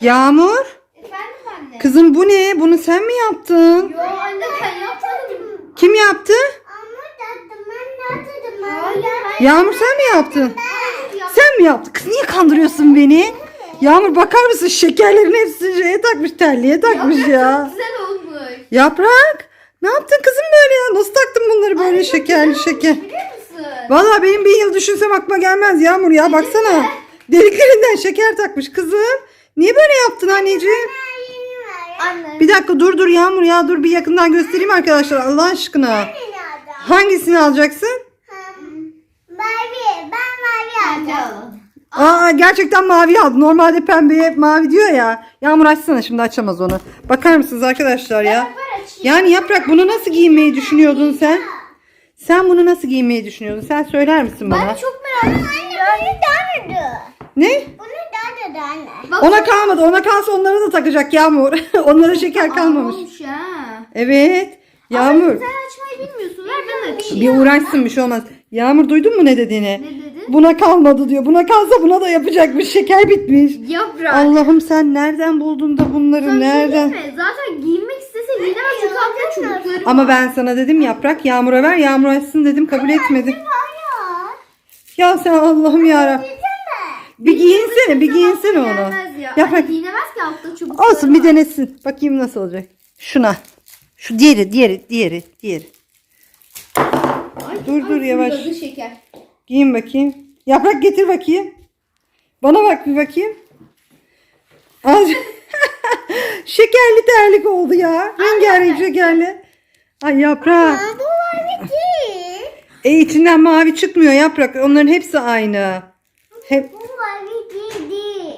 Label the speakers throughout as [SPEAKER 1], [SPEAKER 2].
[SPEAKER 1] Yağmur.
[SPEAKER 2] Efendim anne.
[SPEAKER 1] Kızım bu ne? Bunu sen mi yaptın?
[SPEAKER 2] Yo anne ben yapmadım.
[SPEAKER 1] Kim yaptı? Yağmur sen mi yaptın? Sen mi yaptın? Kız niye kandırıyorsun beni? Yağmur bakar mısın? Şekerlerin hepsini şeye takmış, terliğe takmış
[SPEAKER 2] Yaprak
[SPEAKER 1] ya.
[SPEAKER 2] Çok güzel olmuş.
[SPEAKER 1] Yaprak. Ne yaptın kızım böyle ya? Nasıl taktın bunları böyle
[SPEAKER 2] Anne, çok
[SPEAKER 1] şekerli
[SPEAKER 2] güzel
[SPEAKER 1] şeker?
[SPEAKER 2] Biliyor musun?
[SPEAKER 1] Vallahi benim bir yıl düşünsem aklıma gelmez Yağmur ya. Baksana. Deliklerinden şeker takmış kızım. Niye böyle yaptın anneciğim?
[SPEAKER 2] Anne.
[SPEAKER 1] Bir dakika dur dur Yağmur ya dur bir yakından göstereyim arkadaşlar Allah aşkına. Hangisini alacaksın?
[SPEAKER 2] Anne alalım.
[SPEAKER 1] Aa gerçekten mavi aldı. Normalde pembeye mavi diyor ya. Yağmur açsana şimdi açamaz onu. Bakar mısınız arkadaşlar ya? Yani yaprak bunu nasıl giymeyi düşünüyordun sen? Sen bunu nasıl giymeyi düşünüyordun? Sen söyler misin bana?
[SPEAKER 2] Ben çok merak ettim.
[SPEAKER 1] Ne?
[SPEAKER 2] Bak,
[SPEAKER 1] Ona kalmadı. Ona kalsa onları da takacak Yağmur. Onlara şeker kalmamış.
[SPEAKER 2] Olmuş ha.
[SPEAKER 1] Evet. Yağmur.
[SPEAKER 2] Sen açmayı bilmiyorsun. Ver ben açayım.
[SPEAKER 1] Bir uğraşsın bir şey olmaz. Yağmur duydun mu ne dediğini?
[SPEAKER 2] Ne dedi?
[SPEAKER 1] Buna kalmadı diyor. Buna kalsa buna da yapacakmış. Şeker bitmiş.
[SPEAKER 2] Yaprak.
[SPEAKER 1] Allah'ım sen nereden buldun da bunları?
[SPEAKER 2] Bir şey
[SPEAKER 1] nereden?
[SPEAKER 2] mi? Zaten giyinmek istese giyinemez çünkü altında çocukları
[SPEAKER 1] Ama ben sana dedim yaprak yağmura ver yağmur açsın dedim kabul etmedin. Ya sen Allah'ım yarabbim. Bir giyinsene bir giyinsene onu.
[SPEAKER 2] Ya.
[SPEAKER 1] Yaprak
[SPEAKER 2] Anne giyinemez ki altta çubukları
[SPEAKER 1] olsun bir
[SPEAKER 2] var.
[SPEAKER 1] denesin. Bakayım nasıl olacak. Şuna. Şu diğeri diğeri diğeri diğeri.
[SPEAKER 2] Ay,
[SPEAKER 1] Dur, dur, yavaş.
[SPEAKER 2] fırladı şeker.
[SPEAKER 1] Giyin bakayım. Yaprak getir bakayım. Bana bak bir bakayım. Az... şekerli terlik oldu ya. Rengarenk şekerli. Ay yaprak. E içinden mavi çıkmıyor yaprak. Onların hepsi aynı. Hep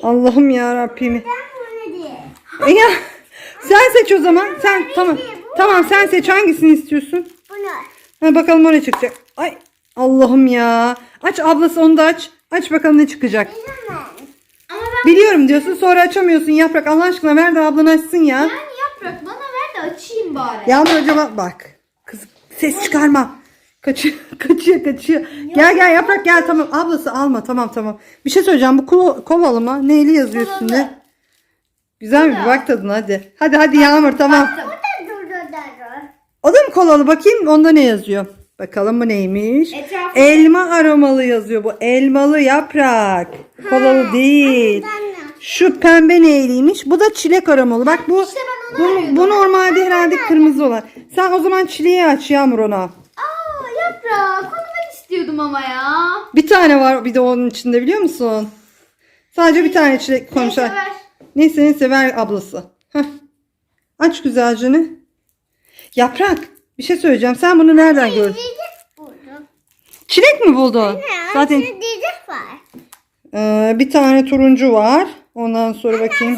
[SPEAKER 1] Allah'ım ya Rabbim. E ya sen seç o zaman. Sen tamam. Tamam sen seç hangisini istiyorsun? Ha, bakalım o ne çıkacak. Ay Allah'ım ya. Aç ablası onu da aç. Aç bakalım ne çıkacak.
[SPEAKER 2] Ama ben
[SPEAKER 1] Biliyorum diyorsun sonra açamıyorsun yaprak. Allah aşkına ver de ablan açsın ya.
[SPEAKER 2] yani yaprak bana ver de açayım bari.
[SPEAKER 1] Yağmur acaba bak. Kız ses çıkarma. Kaçıyor, kaçıyor, kaçıyor. Gel gel yaprak gel tamam. Ablası alma tamam tamam. Bir şey söyleyeceğim. Bu kol, kolalı mı? Neyli yazıyor
[SPEAKER 2] Kolalı.
[SPEAKER 1] üstünde? Güzel mi? Bak tadına hadi. Hadi hadi Yağmur tamam. O da mı kolalı? Bakayım onda ne yazıyor? Bakalım bu neymiş?
[SPEAKER 2] Etrafı-
[SPEAKER 1] Elma aromalı yazıyor bu. Elmalı yaprak. Kolalı değil. Şu pembe neyliymiş? Bu da çilek aromalı. Bak bu
[SPEAKER 2] İşte
[SPEAKER 1] bu, bu normalde herhalde kırmızı olan. Sen o zaman çileği aç Yağmur ona.
[SPEAKER 2] Aa yaprak onu ben istiyordum ama ya.
[SPEAKER 1] Bir tane var bir de onun içinde biliyor musun? Sadece bir tane çilek koymuşlar.
[SPEAKER 2] Neyse ver.
[SPEAKER 1] Neyse neyse ver ablası. Heh. Aç güzelce ne? Yaprak bir şey söyleyeceğim. Sen bunu nereden gördün? Çilek mi buldun? Zaten Ee, bir tane turuncu var. Ondan sonra bakayım.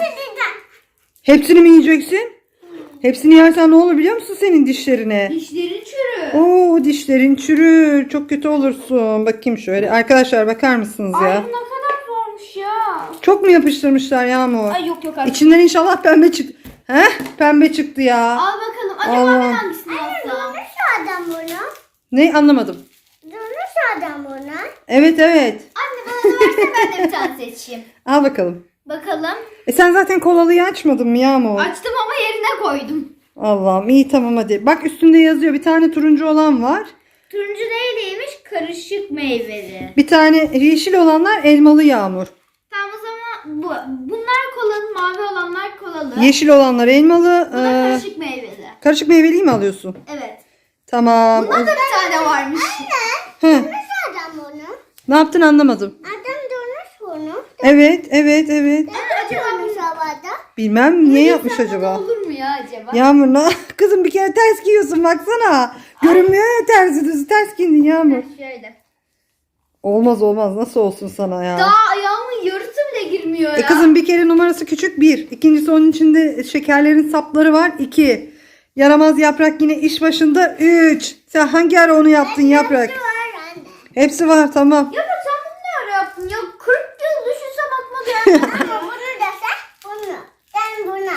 [SPEAKER 1] Hepsini mi yiyeceksin? Hepsini yersen ne olur biliyor musun senin dişlerine?
[SPEAKER 2] Dişlerin çürü.
[SPEAKER 1] Oo dişlerin çürür. Çok kötü olursun. Bakayım şöyle. Arkadaşlar bakar mısınız
[SPEAKER 2] Ay
[SPEAKER 1] ya?
[SPEAKER 2] bu ne kadar zormuş ya.
[SPEAKER 1] Çok mu yapıştırmışlar Yağmur?
[SPEAKER 2] Ay yok yok artık.
[SPEAKER 1] İçinden inşallah pembe çıktı. Heh pembe çıktı ya.
[SPEAKER 2] Al bakalım. Acaba
[SPEAKER 1] Allah.
[SPEAKER 2] ben hangisini alsam?
[SPEAKER 1] Ne anlamadım. Evet evet.
[SPEAKER 2] Anne bana da verse ben de bir tane seçeyim.
[SPEAKER 1] Al bakalım.
[SPEAKER 2] Bakalım.
[SPEAKER 1] E sen zaten kolalıyı açmadın mı Yağmur?
[SPEAKER 2] Açtım ama yerine koydum.
[SPEAKER 1] Allah'ım iyi tamam hadi. Bak üstünde yazıyor bir tane turuncu olan var.
[SPEAKER 2] Turuncu neyliymiş? Karışık meyveli.
[SPEAKER 1] Bir tane yeşil olanlar elmalı yağmur.
[SPEAKER 2] Tamam o zaman bu. Bunlar kolalı, mavi olanlar kolalı.
[SPEAKER 1] Yeşil olanlar elmalı.
[SPEAKER 2] Bu da
[SPEAKER 1] ee,
[SPEAKER 2] karışık meyveli.
[SPEAKER 1] karışık meyveli mi alıyorsun?
[SPEAKER 2] Evet.
[SPEAKER 1] Tamam.
[SPEAKER 2] Bunda da bir tane varmış.
[SPEAKER 1] Heh, ne yaptın anlamadım. Evet evet evet.
[SPEAKER 2] acaba
[SPEAKER 1] Bilmem niye yapmış acaba.
[SPEAKER 2] Olur mu ya acaba?
[SPEAKER 1] Yağmur ne? Kızım bir kere ters giyiyorsun baksana. Görünmüyor ya tersi düzü ters giydin Yağmur.
[SPEAKER 2] Şöyle.
[SPEAKER 1] Olmaz olmaz nasıl olsun sana ya.
[SPEAKER 2] Daha ayağımın yarısı bile girmiyor ya.
[SPEAKER 1] E kızım bir kere numarası küçük bir. İkincisi onun içinde şekerlerin sapları var. iki. Yaramaz yaprak yine iş başında. Üç. Sen hangi ara onu yaptın yaprak? Hepsi var tamam.
[SPEAKER 2] Ya bak sen bunu ne ara yaptın ya? 40 yıl düşünsem aklıma gelmedi.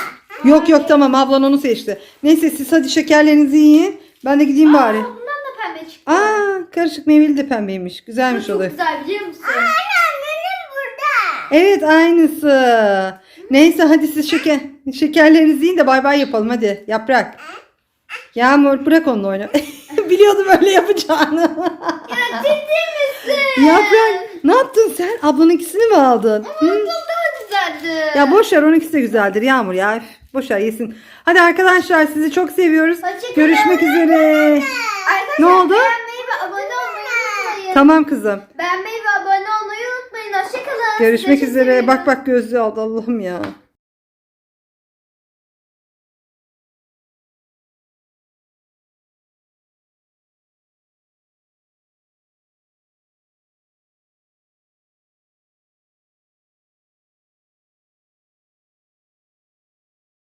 [SPEAKER 1] Yok yok tamam ablan onu seçti. Neyse siz hadi şekerlerinizi yiyin. Ben de gideyim
[SPEAKER 2] Aa,
[SPEAKER 1] bari.
[SPEAKER 2] bundan da pembe çıktı.
[SPEAKER 1] Aa karışık meyveli de pembeymiş. Güzelmiş o
[SPEAKER 2] çok güzel biliyor musun?
[SPEAKER 1] Evet aynısı. Neyse hadi siz şeker, şekerlerinizi yiyin de bay bay yapalım hadi. Yaprak. Yağmur bırak onunla oyna. Biliyordum öyle yapacağını.
[SPEAKER 2] Ya ciddi misin?
[SPEAKER 1] Yaprak ne yaptın sen? Ablanınkisini mi aldın? Hı?
[SPEAKER 2] Çok daha güzeldi.
[SPEAKER 1] Ya boş ver onunkisi de güzeldir Yağmur ya. Üf, Boş ver yesin. Hadi arkadaşlar sizi çok seviyoruz.
[SPEAKER 2] Hoşçakalın.
[SPEAKER 1] Görüşmek üzere.
[SPEAKER 2] Arkadaşlar
[SPEAKER 1] Ne oldu?
[SPEAKER 2] beğenmeyi ve abone olmayı unutmayın.
[SPEAKER 1] Tamam kızım.
[SPEAKER 2] Beğenmeyi ve abone olmayı unutmayın. Hoşçakalın.
[SPEAKER 1] Görüşmek üzere. Bak bak gözlü aldı Allah'ım ya.